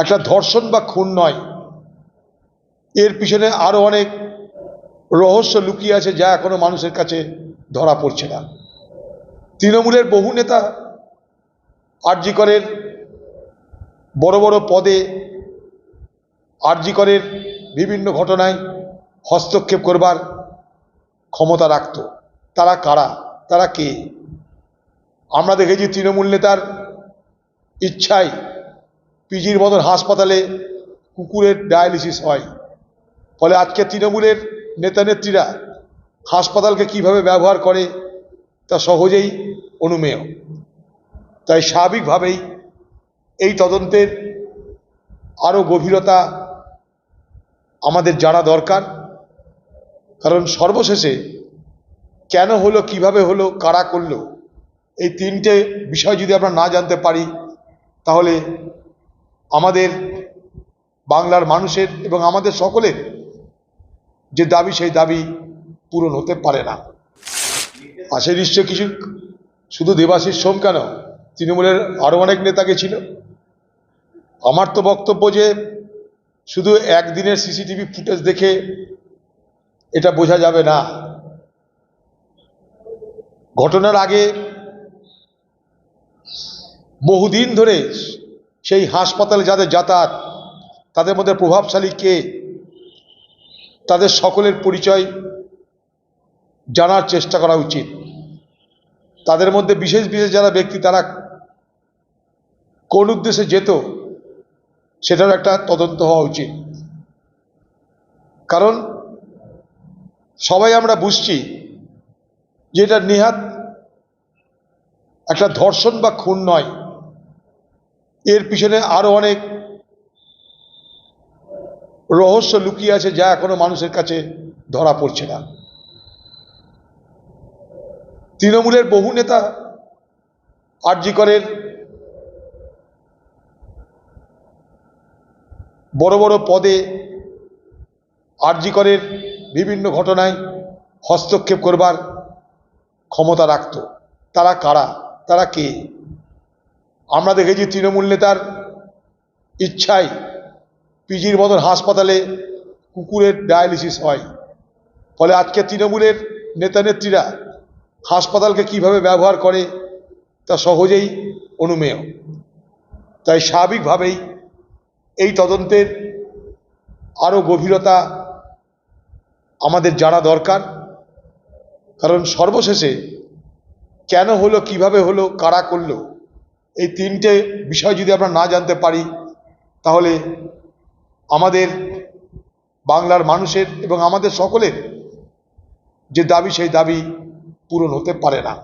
একটা ধর্ষণ বা খুন নয়। এর পিছনে আরও অনেক রহস্য লুকিয়ে আছে যা এখনও মানুষের কাছে ধরা পড়ছে না। তৃণমূলের বহু নেতা আরজিকরের বড় বড় পদে আরজিকরের বিভিন্ন ঘটনায় হস্তক্ষেপ করবার ক্ষমতা রাখত। তারা কারা? তারা কে? আমরা দেখেছি তৃণমূল নেতার ইচ্ছায় পিজির মতন হাসপাতালে কুকুরের ডায়ালিসিস হয়। ফলে আজকে তৃণমূলের নেতা নেত্রীরা হাসপাতালকে কীভাবে ব্যবহার করে তা সহজেই অনুমেয়। তাই স্বাভাবিকভাবেই এই তদন্তের আরও গভীরতা আমাদের জানা দরকার। কারণ সর্বশেষে কেন হলো, কীভাবে হলো, কারা করল, এই তিনটে বিষয় যদি আমরা না জানতে পারি, তাহলে আমাদের বাংলার মানুষের এবং আমাদের সকলের যে দাবি, সেই দাবি পূরণ হতে পারে না। আসে নিশ্চয় কিছু, শুধু দেবাশিস সোম কেন? তৃণমূলের আরও অনেক নেতাকে ছিল। আমার তো বক্তব্য যে শুধু একদিনের সিসিটিভি ফুটেজ দেখে এটা বোঝা যাবে না। ঘটনার আগে বহুদিন ধরে সেই হাসপাতালে যাদের যাতায়াত, তাদের মধ্যে প্রভাবশালী কে? তাদের সকলের পরিচয় জানার চেষ্টা করা উচিত। তাদের মধ্যে বিশেষ বিশেষ যারা ব্যক্তি, তারা কোন উদ্দেশ্যে যেত সেটার একটা তদন্ত হওয়া উচিত। কারণ সবাই আমরা বুঝছি যে এটা নেহাত একটা ধর্ষণ বা খুন নয়। এর পিছনে আরও অনেক রহস্য লুকিয়ে আছে যা এখনও মানুষের কাছে ধরা পড়ছে না। তৃণমূলের বহু নেতা আরজিকরের বড় বড় পদে আরজিকরের বিভিন্ন ঘটনায় হস্তক্ষেপ করবার ক্ষমতা রাখত। তারা কারা? তারা কে? আমরা দেখেছি তৃণমূল নেতার ইচ্ছায় পিজির মতন হাসপাতালে কুকুরের ডায়ালিসিস হয়। ফলে আজকে তৃণমূলের নেতা নেত্রীরা হাসপাতালকে কীভাবে ব্যবহার করে তা সহজেই অনুমেয়। তাই স্বাভাবিকভাবেই এই তদন্তের আরও গভীরতা আমাদের জানা দরকার। কারণ সর্বশেষে কেন হলো, কীভাবে হলো, কারা করল এই তিনটে বিষয় যদি আমরা না জানতে পারি, তাহলে আমাদের বাংলার মানুষের এবং আমাদের সকলের যে দাবি, সেই দাবি পূরণ হতে পারে না।